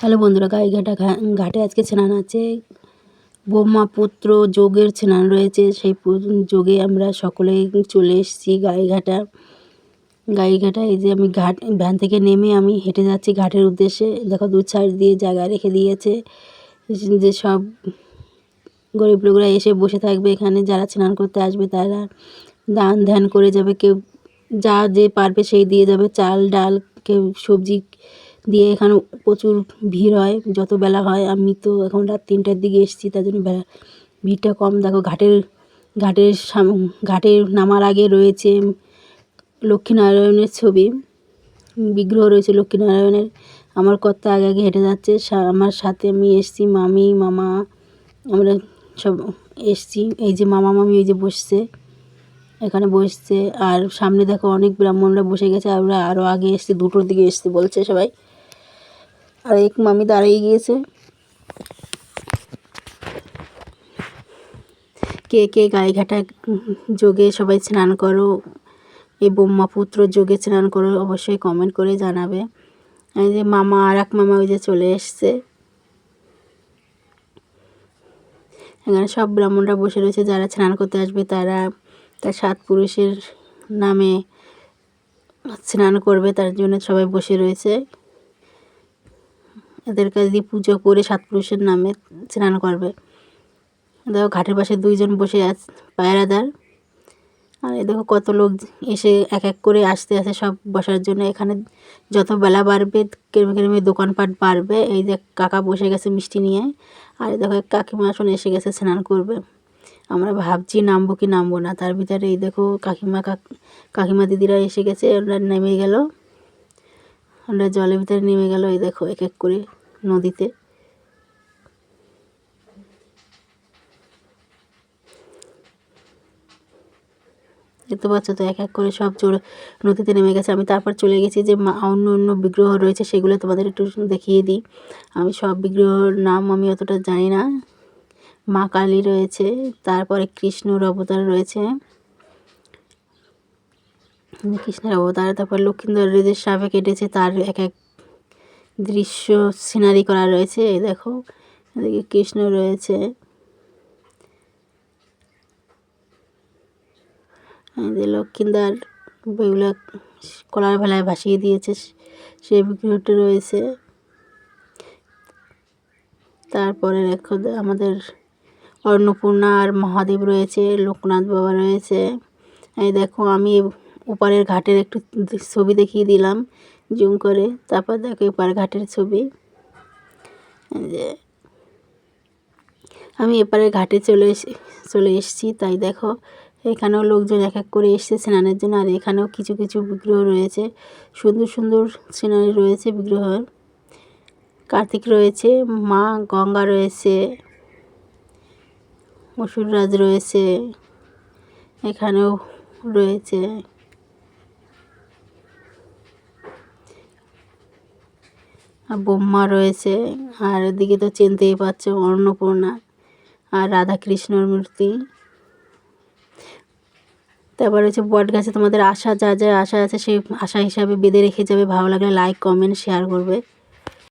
Hello বন্ধুরা গাইঘাটা ঘাটে আজকে স্নান আছে। ব্রহ্মপুত্র যোগের স্নান রয়েছে, সেই যোগে আমরা সকলেই চলে এসেছি গাইঘাটা গাইঘাটা এই যে আমি ঘাট ভ্যান থেকে নেমে আমি হেঁটে যাচ্ছি ঘাটের উদ্দেশ্যে। দেখো দু সাইড দিয়ে জায়গা রেখে দিয়েছে। যে সব গরিব লোকরা এসে বসে থাকবে এখানে, যারা স্নান করতে আসবে তারা দান ধ্যান করে যাবে। কেউ যা যে পারবে সেই দিয়ে যাবে। চাল, ডাল, কেউ সবজি দিয়ে এখানে প্রচুর ভিড় হয়, যত বেলা হয়। আমি তো এখন রাত তিনটার দিকে এসেছি, তার জন্য বেলা ভিড়টা কম। দেখো, ঘাটের ঘাটের সাম- ঘাটের নামার আগে রয়েছে লক্ষ্মীনারায়ণের ছবি। বিগ্রহ রয়েছে লক্ষ্মীনারায়ণের। আমার কর্তা আগে আগে হেঁটে যাচ্ছে। আমার সাথে আমি এসছি, মামি, মামা, আমরা সব এসছি। এই যে মামা, মামি এই যে বসছে, এখানে বসছে। আর সামনে দেখো, অনেক ব্রাহ্মণরা বসে গেছে। আমরা আরও আগে এসছি, দুটোর দিকে এসছি বলছে সবাই। আর এক মামি দাঁড়িয়ে গিয়েছে। কে কে গায়েঘাটা যোগে সবাই স্নান করো এই ব্রহ্মপুত্র যোগে স্নান করো অবশ্যই কমেন্ট করে জানাবে। যে মামা আর এক মামা ওই যে চলে এসছে। এখানে সব ব্রাহ্মণরা বসে রয়েছে, যারা স্নান করতে আসবে তারা তার সাত পুরুষের নামে স্নান করবে, তার জন্য সবাই বসে রয়েছে। এদের কাছে দিয়ে পুজো করে সাত পুরুষের নামে স্নান করবে। দেখো ঘাটের পাশে দুইজন বসে আছে পায়রাদার আর এই দেখো কত লোক এসে এক এক করে আসতে আসে সব বসার জন্য এখানে যত বেলা বাড়বে, কেরমে কেরমে দোকানপাট বাড়বে। এই যে কাকা বসে গেছে মিষ্টি নিয়ে। আর দেখো এক কাকিমা আসুন এসে গেছে স্নান করবে। আমরা ভাবছি নামবো কি নামবো না, তার ভিতরে এই দেখো কাকিমা, কাক, কাকিমা দিদিরা এসে গেছে, ওরা নেমে গেল। ওরা জলের ভিতরে নেমে গেল, এই দেখো, এক এক করে নদীতে। দেখতে পাচ্ছ তো, এক এক করে সব চড়ে নদীতে নেমে গেছে। আমি তারপর চলে গেছি যে অন্য অন্য বিগ্রহ রয়েছে, সেগুলো তোমাদের একটু দেখিয়ে দিই। আমি সব বিগ্রহর নাম আমি অতটা জানি না। মা কালী রয়েছে, তারপরে কৃষ্ণর অবতার রয়েছে। কৃষ্ণের অবতার, তারপর লক্ষ্মীন্দরের সাপে কেটেছে, তার এক এক দৃশ্য সিনারি করা রয়েছে, এই দেখো, এদিকে কৃষ্ণ রয়েছে। লক্ষ্মীদার বইগুলো কলার ভেলায় ভাসিয়ে দিয়েছে, সে বিগ্রহটি রয়েছে। তারপরে দেখো, আমাদের অন্নপূর্ণা আর মহাদেব রয়েছে, লোকনাথ বাবা রয়েছে। এই দেখো, আমি ওপারের ঘাটের একটু ছবি দেখিয়ে দিলাম, জুম করে। তারপর দেখো এপার ঘাটের ছবি। যে, আমি এপারের ঘাটে চলে এসে, চলে এসেছি। তাই দেখো, এখানেও লোকজন এক এক করে এসছে স্নানের জন্য, আর এখানেও কিছু কিছু বিগ্রহ রয়েছে। সুন্দর সুন্দর সিনারি রয়েছে বিগ্রহের। কার্তিক রয়েছে, মা গঙ্গা রয়েছে, অসুররাজ রয়েছে, এখানেও রয়েছে। ব্রহ্মা রয়েছে, আর এদিকে তো চিনতেই পারছ অন্নপূর্ণা আর রাধাকৃষ্ণর মূর্তি। তারপর হচ্ছে বট গাছে তোমাদের আশা যা যা আশা আছে সেই আশা হিসাবে বেঁধে রেখে যাবে। ভালো লাগলে লাইক কমেন্ট শেয়ার করবে।